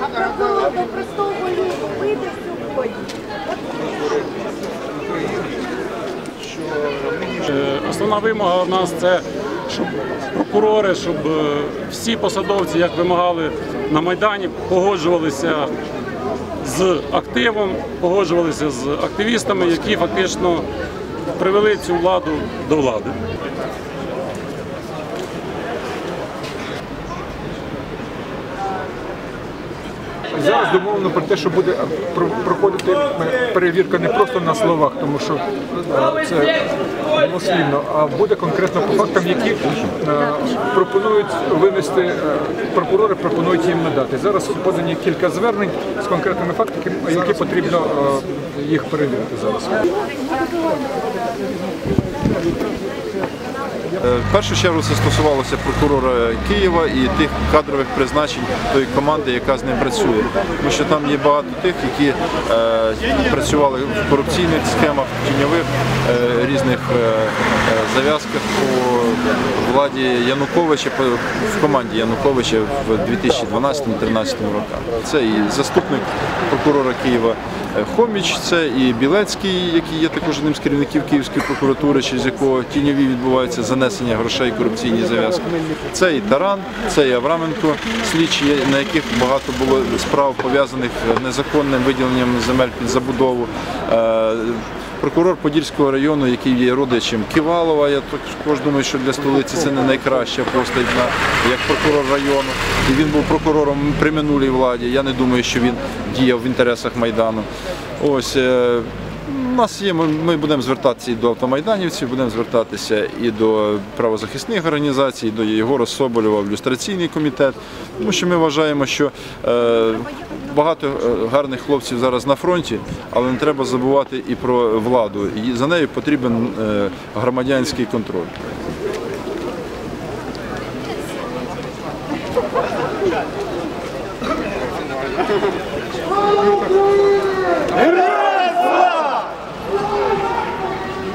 А прокурор до простого люду вийде сьогодні. Основна вимога в нас це, щоб прокурори, щоб е, всі посадовці, як вимагали на Майдані, погоджувалися з активом, погоджувалися з активістами, які фактично привели цю владу до влади. Зараз домовлено про те, що буде проходити перевірка не просто на словах, тому що е, це дослівно, а буде конкретно по фактам, які е, пропонують винести, е, прокурори пропонують їм надати. Зараз подані кілька звернень з конкретними фактами, які потрібно їх перевірити зараз. Е, В першу чергу це стосувалося прокурора Києва і тих кадрових призначень тої команди, яка з ним працює. Тому що там є багато тих, які е, працювали в корупційних схемах, тіньових е, різних зав'язках по владі Януковича, в команді Януковича в 2012-2013 роках. Це і заступник прокурора Києва Хоміч, це і Білецький, який є також одним з керівників Київської прокуратури, через якого тіньові відбуваються занесення грошей, корупційні зав'язки. Це і Таран, це і Авраменко, слідчі, на яких багато було справ пов'язаних з незаконним виділенням земель під забудову. Е, Прокурор Подільського району, який є родичем Ківалова, я також думаю, що для столиці це не найкраща постать як прокурор району. І він був прокурором при минулій владі. Я не думаю, що він діяв в інтересах Майдану. Ось е, у нас є, ми, будемо звертатися і до автомайданівців, будемо звертатися і до правозахисних організацій, і до Єгора Соболєва в люстраційний комітет, тому що ми вважаємо, що е, багато е, гарних хлопців зараз на фронті, але не треба забувати і про владу. І за нею потрібен е, громадянський контроль. Україні!